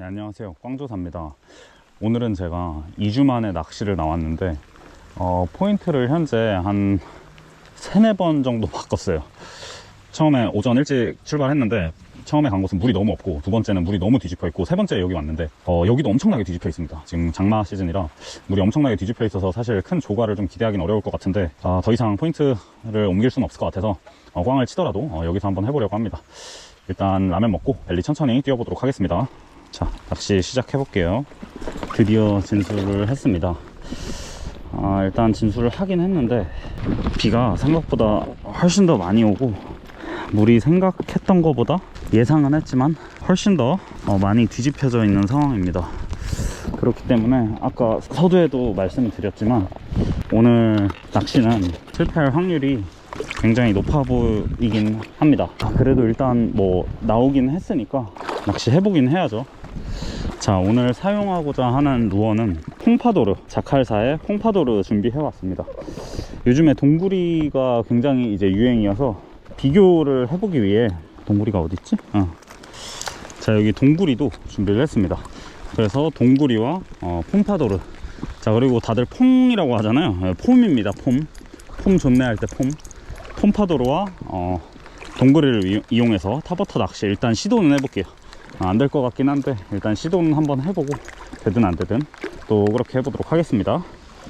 네, 안녕하세요. 꽝조사입니다. 오늘은 제가 2주 만에 낚시를 나왔는데, 어, 포인트를 현재 한 3, 4번 정도 바꿨어요. 처음에 오전 일찍 출발했는데, 처음에 간 곳은 물이 너무 없고, 두 번째는 물이 너무 뒤집혀 있고, 세 번째 여기 왔는데, 어, 여기도 엄청나게 뒤집혀 있습니다. 지금 장마 시즌이라 물이 엄청나게 뒤집혀 있어서 사실 큰 조과를 좀 기대하기는 어려울 것 같은데, 아, 더 이상 포인트를 옮길 수는 없을 것 같아서, 어, 꽝을 치더라도 어, 여기서 한번 해보려고 합니다. 일단 라면 먹고 벨리 천천히 뛰어보도록 하겠습니다. 자, 낚시 시작해 볼게요. 드디어 진수를 했습니다. 아, 일단 진수를 하긴 했는데 비가 생각보다 훨씬 더 많이 오고 물이 생각했던 것보다 예상은 했지만 훨씬 더 어, 많이 뒤집혀져 있는 상황입니다. 그렇기 때문에 아까 서두에도 말씀을 드렸지만 오늘 낚시는 실패할 확률이 굉장히 높아 보이긴 합니다. 아, 그래도 일단 뭐 나오긴 했으니까 낚시 해보긴 해야죠. 자 오늘 사용하고자 하는 루어는 콩파도르 자칼사의 콩파도르 준비해 왔습니다. 요즘에 동구리가 굉장히 이제 유행이어서 비교를 해보기 위해 동구리가 어딨지? 어. 자 여기 동구리도 준비를 했습니다. 그래서 동구리와 어, 콩파도르. 자 그리고 다들 퐁이라고 하잖아요. 예, 폼입니다 폼 폼 좋네 할 때 폼. 폼파도르와 어, 동구리를 이- 이용해서 타버터 낚시 일단 시도는 해볼게요 안 될 것 같긴 한데 일단 시도는 한번 해보고 되든 안 되든 또 그렇게 해보도록 하겠습니다.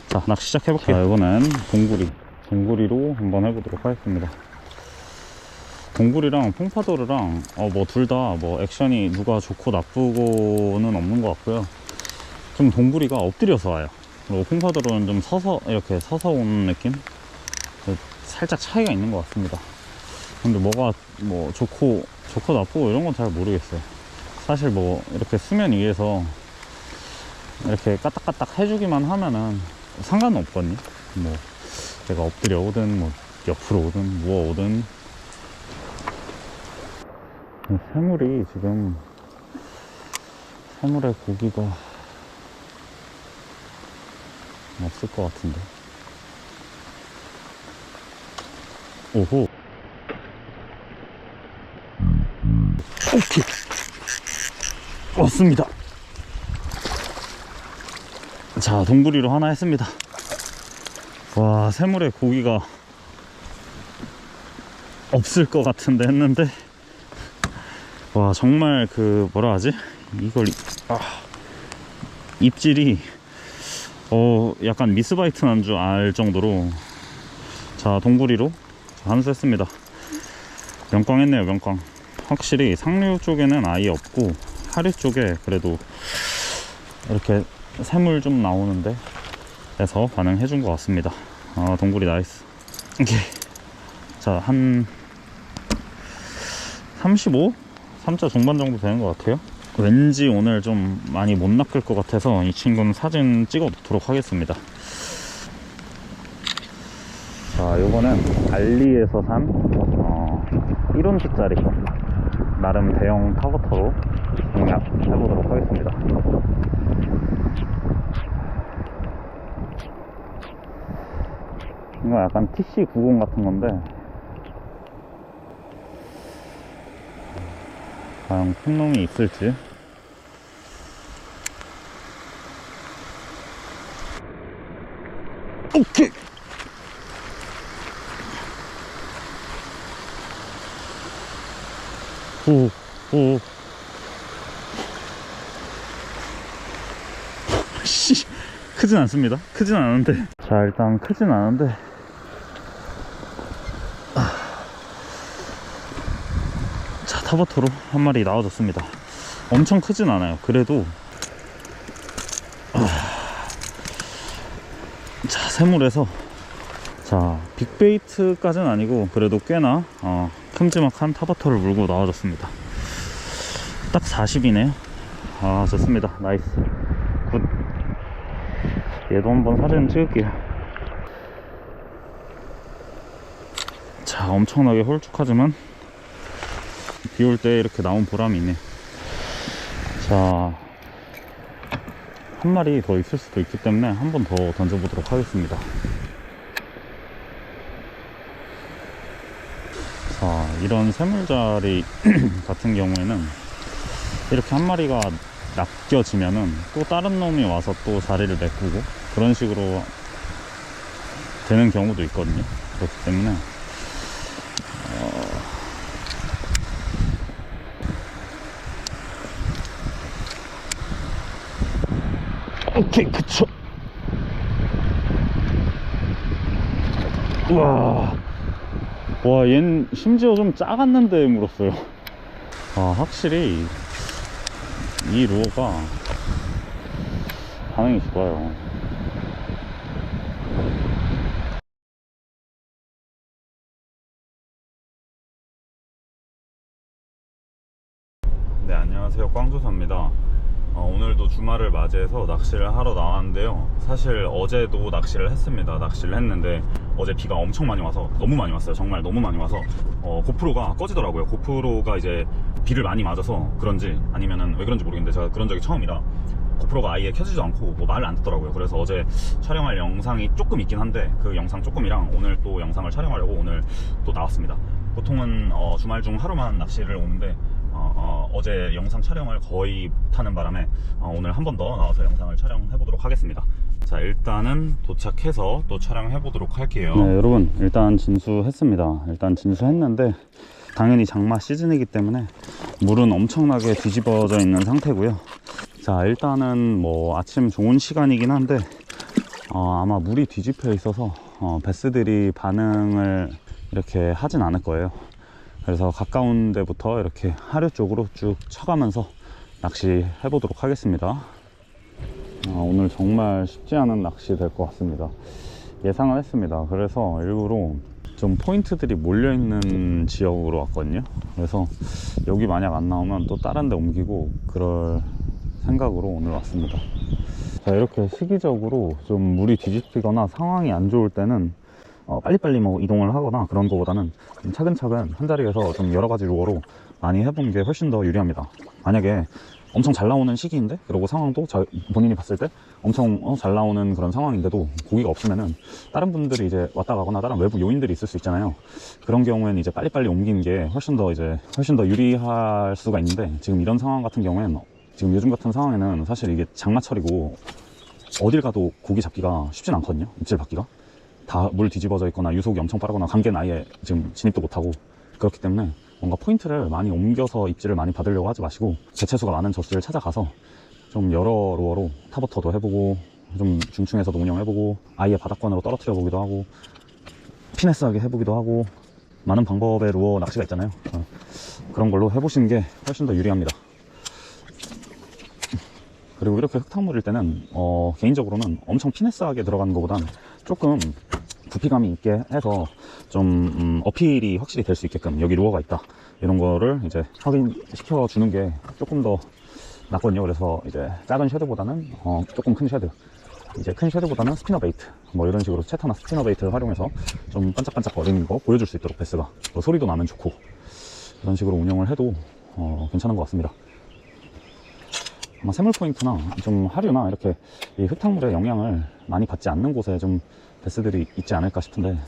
자 낚시 시작해볼게요. 자 이거는 동구리. 동구리로 한번 해보도록 하겠습니다. 동구리랑 퐁파도르랑 어, 뭐 둘 다 뭐 액션이 누가 좋고 나쁘고는 없는 것 같고요. 좀 동구리가 엎드려서 와요. 그리고 퐁파도르는 좀 서서 이렇게 서서 오는 느낌? 그 살짝 차이가 있는 것 같습니다. 근데 뭐가 뭐 좋고 좋고 나쁘고 이런 건 잘 모르겠어요 사실 뭐 이렇게 수면 위에서 이렇게 까딱까딱 해주기만 하면은 상관은 없거든요. 뭐 내가 엎드려 오든 뭐 옆으로 오든 누워 오든 이 새물이 지금 새물의 고기가 없을 것 같은데. 오호. 오케이. 왔습니다. 자, 동구리로 하나 했습니다. 와, 새물에 고기가 없을 것 같은데 했는데, 와, 정말 그, 뭐라 하지? 이걸, 이- 아, 입질이, 어, 약간 미스바이트 난 줄 알 정도로, 자, 동구리로 한수 했습니다. 명꽝 했네요, 명꽝. 확실히 상류 쪽에는 아예 없고 하류 쪽에 그래도 이렇게 새물 좀 나오는데 해서 반응해 준 것 같습니다. 아 동굴이 나이스. 오케이. 자한 35? 3자 중반 정도 되는 것 같아요. 왠지 오늘 좀 많이 못 낚을 것 같아서 이 친구는 사진 찍어 놓도록 하겠습니다. 자 요거는 알리에서 산 어, 1온트짜리 거 나름 대형 타버터로 공략 해보도록 하겠습니다. 이거 약간 TC90 같은 건데, 과연 큰 놈이 있을지. 오케이! 오, 오. 씨, 크진 않습니다. 크진 않은데. 자, 일단 크진 않은데. 아. 자, 타버토로 한 마리 나와줬습니다. 엄청 크진 않아요. 그래도. 아. 자, 새물에서. 자, 빅베이트까지는 아니고, 그래도 꽤나, 어, 큼지막한 타버터를 물고 나와줬습니다. 딱 40이네요. 아, 좋습니다. 나이스. 굿. 얘도 한번 사진 찍을게요. 자, 엄청나게 홀쭉하지만 비 올 때 이렇게 나온 보람이 있네. 자, 한 마리 더 있을 수도 있기 때문에 한 번 더 던져보도록 하겠습니다. 자, 이런 새물자리 같은 경우에는 이렇게 한 마리가 낚여지면은 또 다른 놈이 와서 또 자리를 메꾸고 그런 식으로 되는 경우도 있거든요. 그렇기 때문에 오케이 그쵸. 우와 와 얜 심지어 좀 작았는데 물었어요. 아 확실히 이 루어가 반응이 좋아요 네 안녕하세요 꽝조사입니다 어, 오늘도 주말을 맞이해서 낚시를 하러 나왔는데요. 사실 어제도 낚시를 했습니다. 낚시를 했는데 어제 비가 엄청 많이 와서 너무 많이 왔어요. 정말 너무 많이 와서 어, 고프로가 꺼지더라고요. 고프로가 이제 비를 많이 맞아서 그런지 아니면은 왜 그런지 모르겠는데 제가 그런 적이 처음이라 고프로가 아예 켜지지도 않고 뭐 말을 안 듣더라고요. 그래서 어제 촬영할 영상이 조금 있긴 한데 그 영상 조금이랑 오늘 또 영상을 촬영하려고 오늘 또 나왔습니다. 보통은 어, 주말 중 하루만 낚시를 오는데 어, 제 영상 촬영을 거의 못하는 바람에 어, 오늘 한 번 더 나와서 영상을 촬영해 보도록 하겠습니다. 자 일단은 도착해서 또 촬영해 보도록 할게요. 네 여러분 일단 진수했습니다. 일단 진수했는데 당연히 장마 시즌이기 때문에 물은 엄청나게 뒤집어져 있는 상태고요. 자 일단은 뭐 아침 좋은 시간이긴 한데 어, 아마 물이 뒤집혀 있어서 어, 베스들이 반응을 이렇게 하진 않을 거예요. 그래서 가까운 데부터 이렇게 하류 쪽으로 쭉 쳐가면서 낚시 해보도록 하겠습니다. 아, 오늘 정말 쉽지 않은 낚시 될 것 같습니다. 예상을 했습니다. 그래서 일부러 좀 포인트들이 몰려있는 지역으로 왔거든요. 그래서 여기 만약 안 나오면 또 다른 데 옮기고 그럴 생각으로 오늘 왔습니다. 자, 이렇게 시기적으로 좀 물이 뒤집히거나 상황이 안 좋을 때는 어, 빨리빨리 뭐 이동을 하거나 그런 거보다는 좀 차근차근 한 자리에서 좀 여러 가지 루어로 많이 해보는 게 훨씬 더 유리합니다. 만약에 엄청 잘 나오는 시기인데 그리고 상황도 자, 본인이 봤을 때 엄청 어, 잘 나오는 그런 상황인데도 고기가 없으면은 다른 분들이 이제 왔다 가거나 다른 외부 요인들이 있을 수 있잖아요. 그런 경우에는 이제 빨리빨리 옮기는 게 훨씬 더 이제 훨씬 더 유리할 수가 있는데 지금 이런 상황 같은 경우에는 지금 요즘 같은 상황에는 사실 이게 장마철이고 어딜 가도 고기 잡기가 쉽진 않거든요. 입질 받기가. 다 물 뒤집어져 있거나 유속이 엄청 빠르거나 관계는 아예 지금 진입도 못하고 그렇기 때문에 뭔가 포인트를 많이 옮겨서 입질을 많이 받으려고 하지 마시고 개체수가 많은 저수를 찾아가서 좀 여러 루어로 타버터도 해보고 좀 중층에서도 운영해보고 아예 바닥권으로 떨어뜨려 보기도 하고 피네스하게 해보기도 하고 많은 방법의 루어 낚시가 있잖아요. 어, 그런 걸로 해보시는 게 훨씬 더 유리합니다. 그리고 이렇게 흙탕물일 때는 어, 개인적으로는 엄청 피네스하게 들어가는 것보단 조금 부피감이 있게 해서 좀 음, 어필이 확실히 될 수 있게끔 여기 루어가 있다. 이런 거를 이제 확인시켜 주는 게 조금 더 낫거든요. 그래서 이제 작은 쉐드보다는 어, 조금 큰 쉐드. 이제 큰 쉐드보다는 스피너 베이트. 뭐 이런 식으로 채터나 스피너 베이트를 활용해서 좀 반짝반짝 거리는 거 보여줄 수 있도록 베스가. 또 소리도 나면 좋고. 이런 식으로 운영을 해도 어, 괜찮은 것 같습니다 아마 새물 포인트나 좀 하류나 이렇게 이 흙탕물의 영향을 많이 받지 않는 곳에 좀 베스들이 있지 않을까 싶은데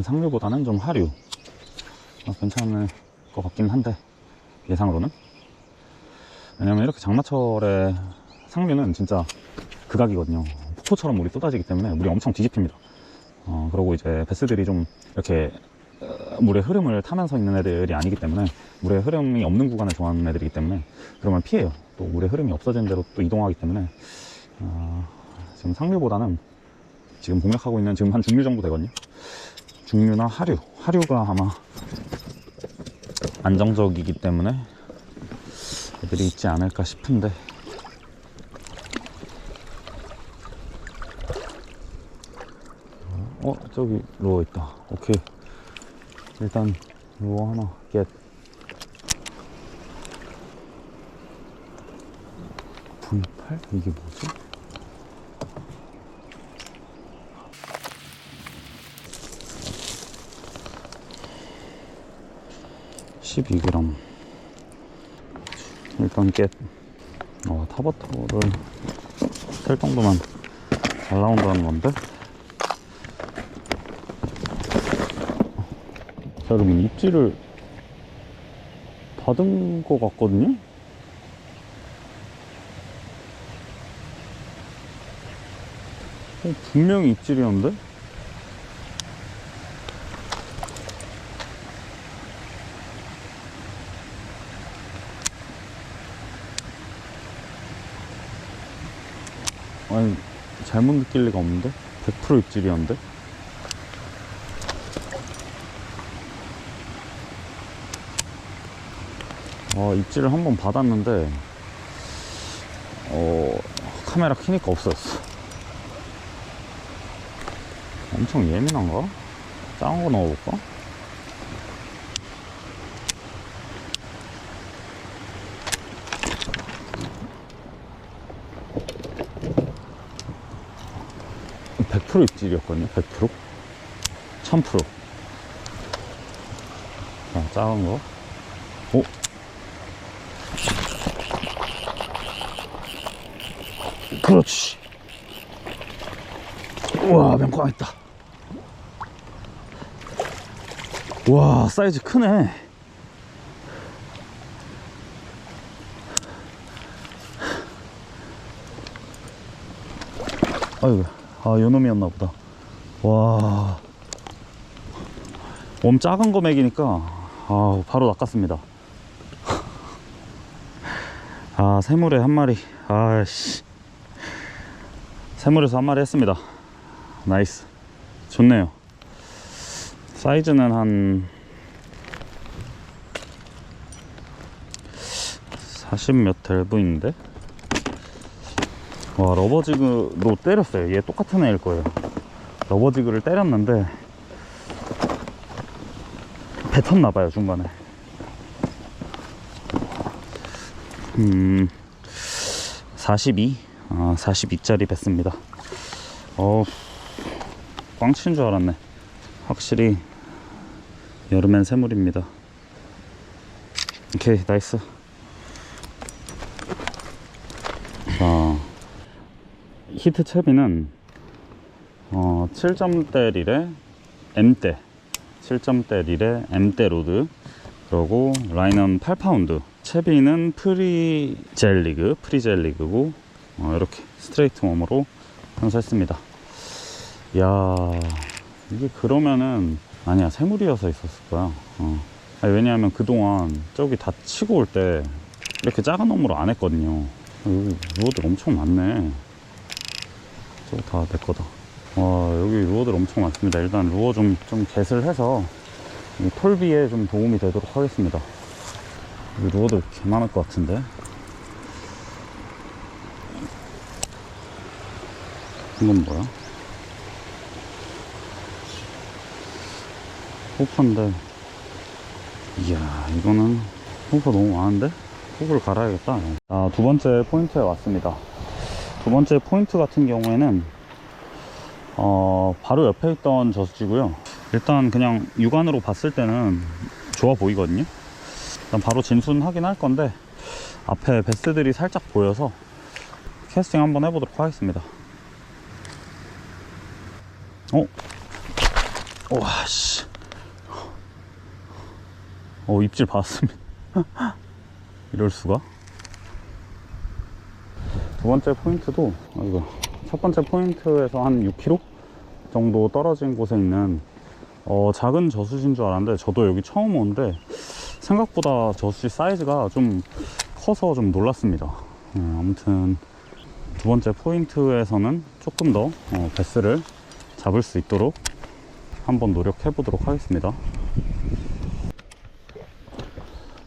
상류보다는 좀 하류 어, 괜찮을 것 같긴 한데 예상으로는? 왜냐면 이렇게 장마철에 상류는 진짜 극악이거든요. 폭포처럼 물이 쏟아지기 때문에 물이 엄청 뒤집힙니다. 어, 그리고 이제 베스들이 좀 이렇게 어, 물의 흐름을 타면서 있는 애들이 아니기 때문에 물의 흐름이 없는 구간을 좋아하는 애들이기 때문에 그러면 피해요. 또 물의 흐름이 없어진 대로 또 이동하기 때문에 어, 지금 상류보다는 지금 공략하고 있는 지금 한 중류 정도 되거든요. 중류나 하류. 하류가 아마 안정적이기 때문에 애들이 있지 않을까 싶은데. 어 저기 루어 있다. 오케이. 일단 루어 하나 겟 V8? 이게 뭐지? (12g) 일단 겟 어, 타버터를 셀 정도만 잘 나온다는 건데 자 여러분 입질을 받은 것 같거든요 어, 분명히 입질이었는데? 아니, 잘못 느낄 리가 없는데? 100% 입질이었는데? 어, 입질을 한 번 받았는데, 어, 카메라 키니까 없어졌어. 엄청 예민한가? 작은 거 넣어볼까? (100% 입질이었거든요) (100% 1000%자 작은 거 오. 그렇지 우와 명광 있다 와 사이즈 크네. 아이고 아 요놈이었나 보다. 와. 몸 작은 거 먹이니까 아 바로 낚았습니다. 아 새물에 한 마리. 아씨. 새물에서 한 마리 했습니다. 나이스. 좋네요 사이즈는 한 40몇될 보이는데? 와 러버지그로 때렸어요. 얘 똑같은 애일 거예요. 러버지그를 때렸는데 뱉었나봐요 중간에. 음 42? 아 42짜리 뱉습니다. 어우 꽝친 줄 알았네. 확실히 여름엔 새물입니다. 오케이 나이스. 자 히트 채비는 어, 7점대 릴에 M대 7점대 릴에 M대 로드 그리고 라인은 8파운드. 채비는 프리젤 리그 프리젤 리그고 어, 이렇게 스트레이트 웜으로 편수했습니다. 야 이게 그러면은 아니야 새물이어서 있었을 거야. 어. 아니, 왜냐하면 그동안 저기 다 치고 올 때 이렇게 작은 놈으로 안 했거든요. 여기 루어들 엄청 많네. 저거 다 내 거다. 와 여기 루어들 엄청 많습니다. 일단 루어 좀, 좀 겟을 해서 이 톨비에 좀 도움이 되도록 하겠습니다. 여기 루어들 개 많을 것 같은데. 이건 뭐야? 호퍼인데. 이야 이거는 호퍼 너무 많은데? 호프를 갈아야겠다. 아, 두 번째 포인트에 왔습니다. 두 번째 포인트 같은 경우에는 어, 바로 옆에 있던 저수지고요. 일단 그냥 육안으로 봤을 때는 좋아 보이거든요. 일단 바로 진순하긴 할 건데 앞에 베스들이 살짝 보여서 캐스팅 한번 해보도록 하겠습니다. 어? 와씨 어 입질 받았습니다. 이럴 수가? 두 번째 포인트도 이거. 첫 번째 포인트에서 한 6km 정도 떨어진 곳에 있는 어, 작은 저수지인 줄 알았는데 저도 여기 처음 오는데 생각보다 저수지 사이즈가 좀 커서 좀 놀랐습니다. 네, 아무튼 두 번째 포인트에서는 조금 더 어, 베스를 잡을 수 있도록 한번 노력해 보도록 하겠습니다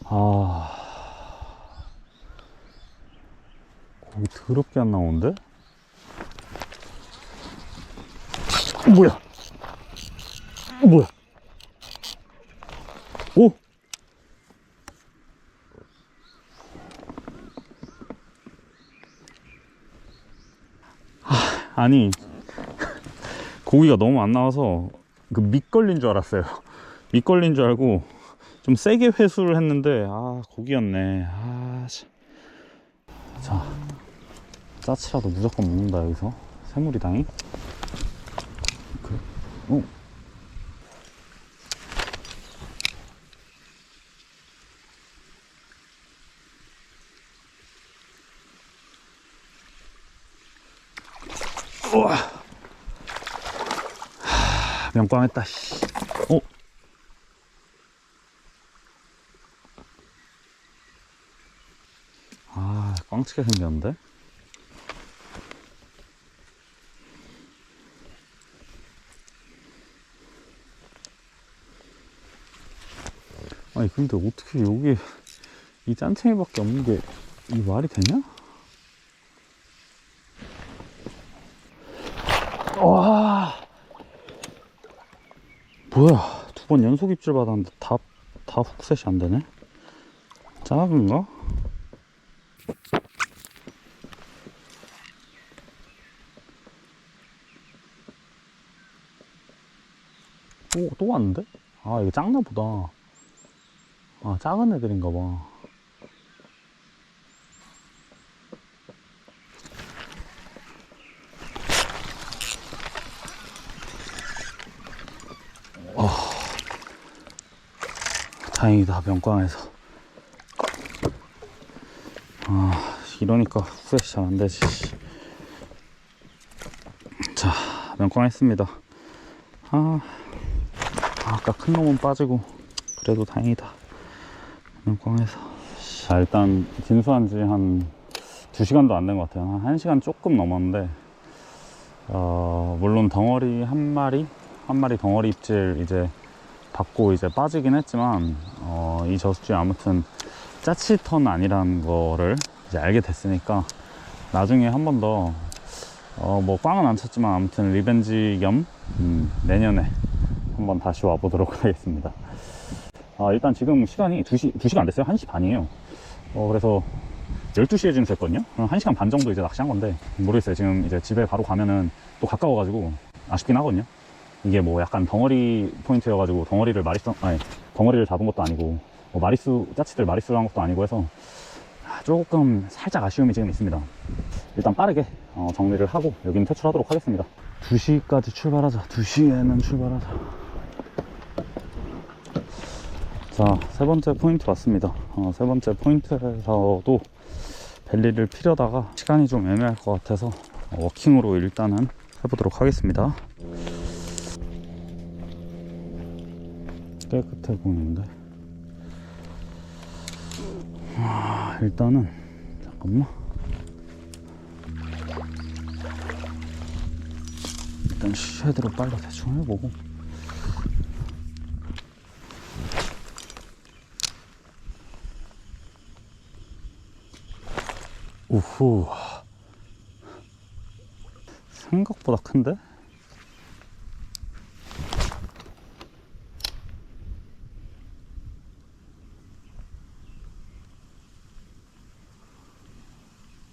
아 고기 더럽게 안 나오는데? 뭐야? 뭐야? 오! 아, 아니 고기가 너무 안 나와서 그 밑걸린 줄 알았어요 밑걸린 줄 알고 좀 세게 회수를 했는데 아 고기였네 아 참. 자 짜치라도 무조건 먹는다 여기서 새물이당이 그래? 어? 우와 명꽝했다, 씨. 어? 아, 꽝치게 생겼는데? 아니, 근데 어떻게 여기 이 짠챙이밖에 없는 게 이 말이 되냐? 와. 뭐야, 두 번 연속 입질 받았는데 다, 다 훅셋이 안 되네? 작은가? 오, 또 왔는데? 아, 이거 작나 보다. 아, 작은 애들인가 봐. 다행이다 명광에서 아 이러니까 후레쉬 잘 안되지 자 명광 했습니다 아 아까 큰 놈은 빠지고 그래도 다행이다. 명광해서. 자 일단 진수한 지 한 2시간도 안 된 것 같아요. 한 1시간 조금 넘었는데 어, 물론 덩어리 한 마리? 한 마리 덩어리 입질 이제 받고 이제 빠지긴 했지만 어, 이 저수지 아무튼 짜치턴 아니라는 거를 이제 알게 됐으니까 나중에 한 번 더 어, 뭐 꽝은 안 쳤지만 아무튼 리벤지 겸 음, 내년에 한번 다시 와보도록 하겠습니다. 아, 일단 지금 시간이 2시, 2시가 안 됐어요. 1시 반이에요. 어, 그래서 12시에 진수했거든요. 그럼 1시간 반 정도 이제 낚시한 건데, 모르겠어요. 지금 이제 집에 바로 가면은 또 가까워 가지고 아쉽긴 하거든요. 이게 뭐 약간 덩어리 포인트여 가지고 덩어리를 마리수, 아니, 덩어리를 잡은 것도 아니고, 뭐 마리수, 짜치들 마리수를 한 것도 아니고 해서 아, 조금 살짝 아쉬움이 지금 있습니다. 일단 빠르게 어, 정리를 하고 여기는 퇴출하도록 하겠습니다. 2시까지 출발하자. 2시에는 출발하자. 자, 세 번째 포인트 왔습니다. 어, 세 번째 포인트에서도 벨리를 피려다가 시간이 좀 애매할 것 같아서 어, 워킹으로 일단은 해보도록 하겠습니다. 깨끗해 보이는데. 아, 일단은 잠깐만. 일단 쉐드로 빨리 대충 해보고. 우후. 생각보다 큰데?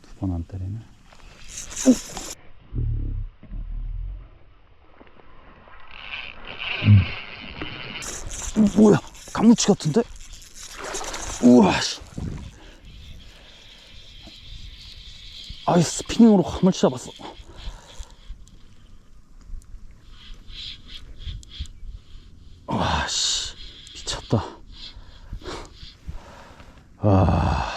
두 번 안 때리네. 어, 뭐야? 강무치 같은데? 우와, 씨. 아이, 스피닝으로 가물치 잡았어. 와, 씨. 미쳤다. 아.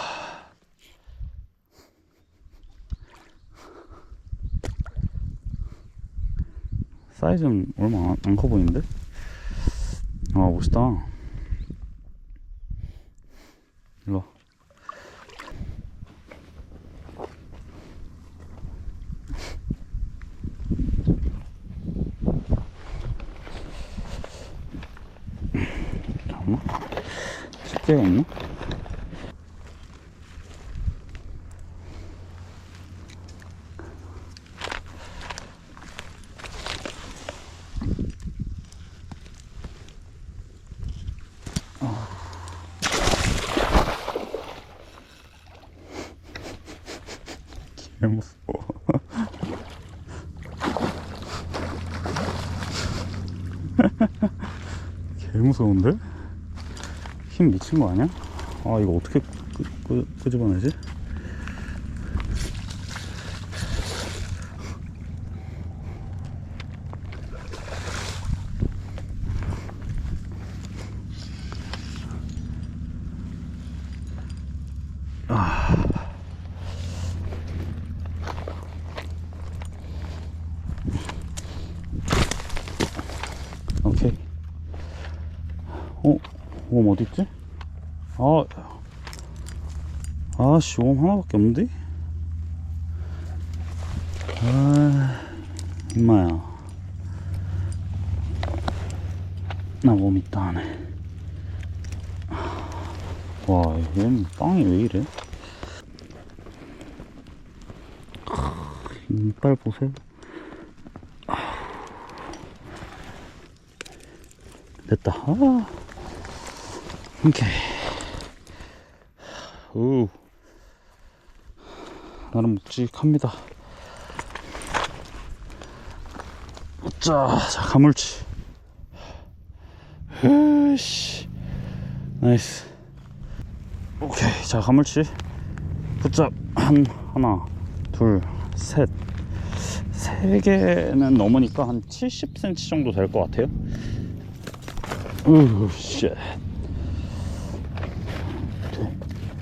사이즈는 얼마 안 커 보이는데? 제일 무서운데? 힘 미친 거 아니야? 아 이거 어떻게 끄, 끄, 끄집어내지? 아... 웜 어딨지? 아, 아씨, 웜 하나밖에 없는데? 아, 임마야. 나웜 있다 하네. 와, 얘는 빵이 왜 이래? 이빨 보세요. 됐다. 아. 오케이. 오. 나름 묵직합니다. 자, 자, 가물치. 으씨. 나이스. 오케이. 자, 가물치. 붙잡. 한, 하나, 둘, 셋. 세 개는 넘으니까 한 70cm 정도 될 것 같아요. 으, 쉣.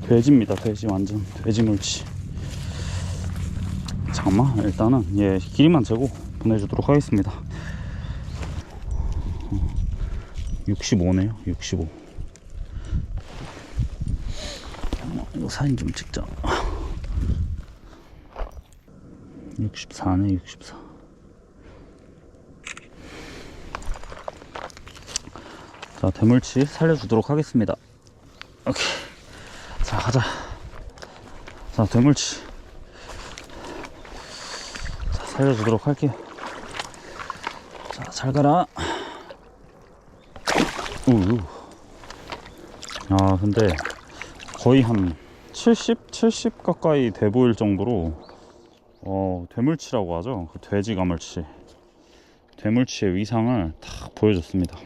돼- 돼지입니다, 돼지. 완전 돼지 물치. 잠깐만, 일단은 얘 길이만 재고 보내주도록 하겠습니다. 65네요, 65. 어, 이거 사진 좀 찍자. 64네, 64. 자, 대물치 살려주도록 하겠습니다. 오케이. 자, 가자. 자, 대물치. 자, 살려주도록 할게요. 자, 잘 가라. 우. 아, 근데 거의 한 70, 70 가까이 돼 보일 정도로 어, 되물치라고 하죠. 그 돼지 가물치. 되물치의 위상을 딱 보여줬습니다.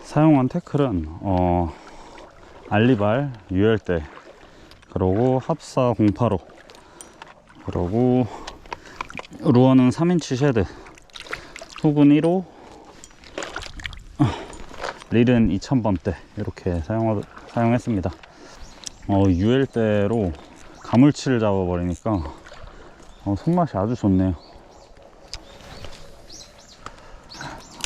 사용한 태클은 어, 알리발 유혈대 그리고 합사 085 그리고 루어는 3인치 쉐드 훅은 1호 릴은 2000번대 이렇게 사용, 사용했습니다. 어, 유혈대로 가물치를 잡아버리니까 어, 손맛이 아주 좋네요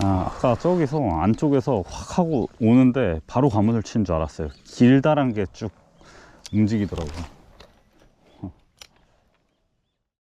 아, 아까 저기서 안쪽에서 확 하고 오는데 바로 가문을 치는 줄 알았어요. 길다란 게 쭉 움직이더라고요.